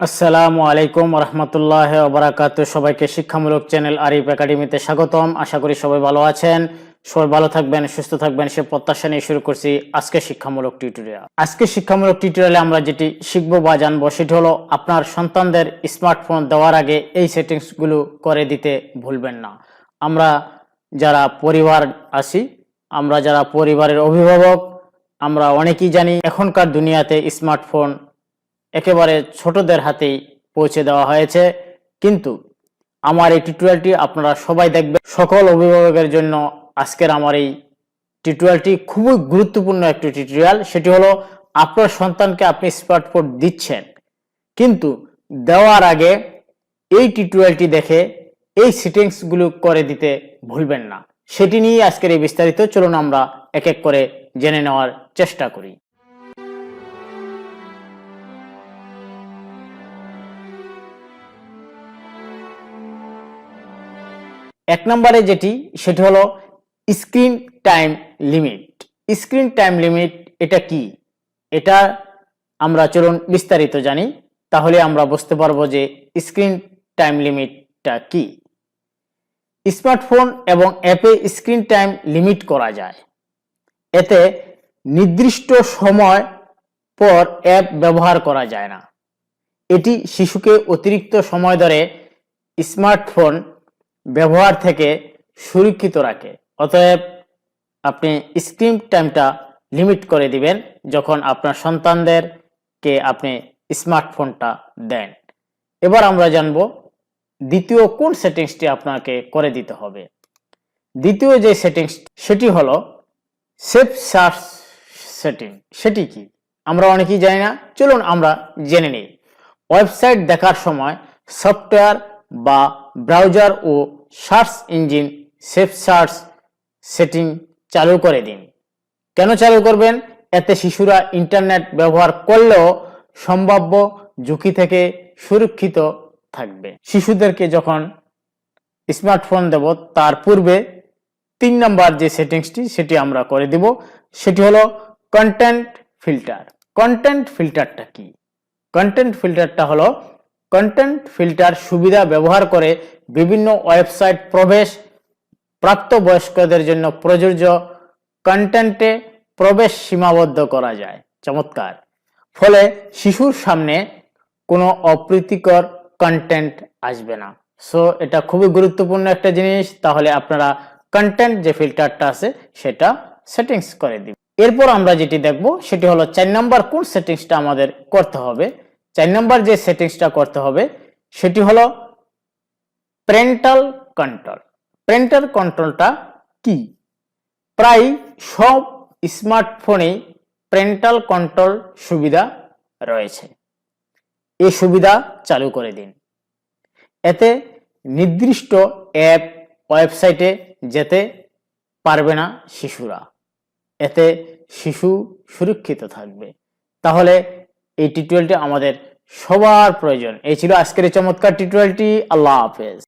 আসসালামু আলাইকুম রহমতুল্লাহ বারাকাত। সবাইকে শিক্ষামূলক চ্যানেল আরিফ একাডেমিতে স্বাগতম। আশা করি সবাই ভালো আছেন। সবাই ভালো থাকবেন, সুস্থ থাকবেন, সে প্রত্যাশা নিয়ে শুরু করছি আজকে শিক্ষামূলক টিউটোরিয়াল। আজকে শিক্ষামূলক টিউটোরিয়ালে আমরা যেটি শিখব বা জানব সেটি হলো, আপনার সন্তানদের স্মার্টফোন দেওয়ার আগে এই সেটিংসগুলো করে দিতে ভুলবেন না। আমরা যারা পরিবার আছি, আমরা যারা পরিবারের অভিভাবক, আমরা অনেকেই জানি এখনকার দুনিয়াতে স্মার্টফোন একেবারে ছোটদের হাতেই পৌঁছে দেওয়া হয়েছে। কিন্তু আমার এই টিউটোরিয়ালটি আপনারা সবাই দেখবেন। সকল অভিভাবকের জন্য আজকের আমার এই টিউটোরিয়ালটি খুবই গুরুত্বপূর্ণ একটি টিউটোরিয়াল সেটি হলো, আপনার সন্তানকে আপনি স্মার্টফোন দিচ্ছেন, কিন্তু দেওয়ার আগে এই টিউটোরিয়ালটি দেখে এই সিটিংসগুলো করে দিতে ভুলবেন না। সেটি নিয়ে আজকের এই বিস্তারিত। চলুন আমরা এক এক করে জেনে নেওয়ার চেষ্টা করি। এক নম্বরে যেটি, সেটি হলো screen time limit. Screen time limit এটা কি? এটা আমরা চলুন বিস্তারিত জানি। তাহলে আমরা বুঝতে পারব যে স্ক্রিন টাইম লিমিটটা কি। স্মার্টফোন এবং অ্যাপে স্ক্রিন টাইম লিমিট করা যায়। এতে নির্দিষ্ট সময় পর অ্যাপ ব্যবহার করা যায় না। এটি শিশুকে অতিরিক্ত সময় ধরে স্মার্টফোন ব্যবহার থেকে সুরক্ষিত রাখে। অতএব আপনি স্ক্রিন টাইমটা লিমিট করে দিবেন যখন আপনার সন্তানদেরকে আপনি স্মার্টফোনটা দেন। এবার আমরা জানব দ্বিতীয় কোন সেটিংসটি আপনাকে করে দিতে হবে। দ্বিতীয় যে সেটিংস সেটি হলো সেফ সার্চ সেটিং সেটি কি? আমরা অনেকেই জানি না। চলুন আমরা জেনে নিই। ওয়েবসাইট দেখার সময় সফটওয়্যার বা ব্রাউজার ও search engine, safe search setting চালু করে দিন। কেন চালু করবেন? এতে শিশুরা ইন্টারনেট ব্যবহার করলেও সম্ভাব্য ঝুঁকি থেকে সুরক্ষিত থাকবে। শিশুদেরকে যখন স্মার্টফোন দেব, তার পূর্বে তিন নম্বর যে সেটিংসটি, সেটি আমরা করে দিব। সেটি হলো কন্টেন্ট ফিল্টার কন্টেন্ট ফিল্টারটা কি? কন্টেন্ট ফিল্টারটা হলো কন্টেন্ট ফিল্টার সুবিধা ব্যবহার করে বিভিন্ন ওয়েবসাইট প্রবেশ প্রাপ্তবয়স্কদের জন্য প্রযোজ্য কন্টেন্টে প্রবেশ সীমাবদ্ধ করা যায়। চমৎকার। ফলে শিশুর সামনে কোনো অপ্রীতিকর কন্টেন্ট আসবে না। সো এটা খুবই গুরুত্বপূর্ণ একটা জিনিস। তাহলে আপনারা কন্টেন্ট যে ফিল্টারটা আছে, সেটা সেটিংস করে দিন এরপর আমরা যেটি দেখব, সেটি হলো চার নাম্বার কোন সেটিংসটা আমাদের করতে হবে। চার নম্বর যে সেটিংসটা করতে হবে, সেটি হলো প্রেন্টাল কন্ট্রোল প্যারেন্টাল কন্ট্রোলটা কি? প্রায় সব স্মার্টফোনেই প্রেন্টাল কন্ট্রোল সুবিধা রয়েছে। এই সুবিধা চালু করে দিন। এতে নির্দিষ্ট অ্যাপ, ওয়েবসাইটে যেতে পারবে না শিশুরা। এতে শিশু সুরক্ষিত থাকবে। তাহলে এই টিউটোরিয়ালটি আমাদের সবার প্রয়োজন। এই ছিল আজকের এই চমৎকার টিউটোরিয়ালটি। আল্লাহ হাফেজ।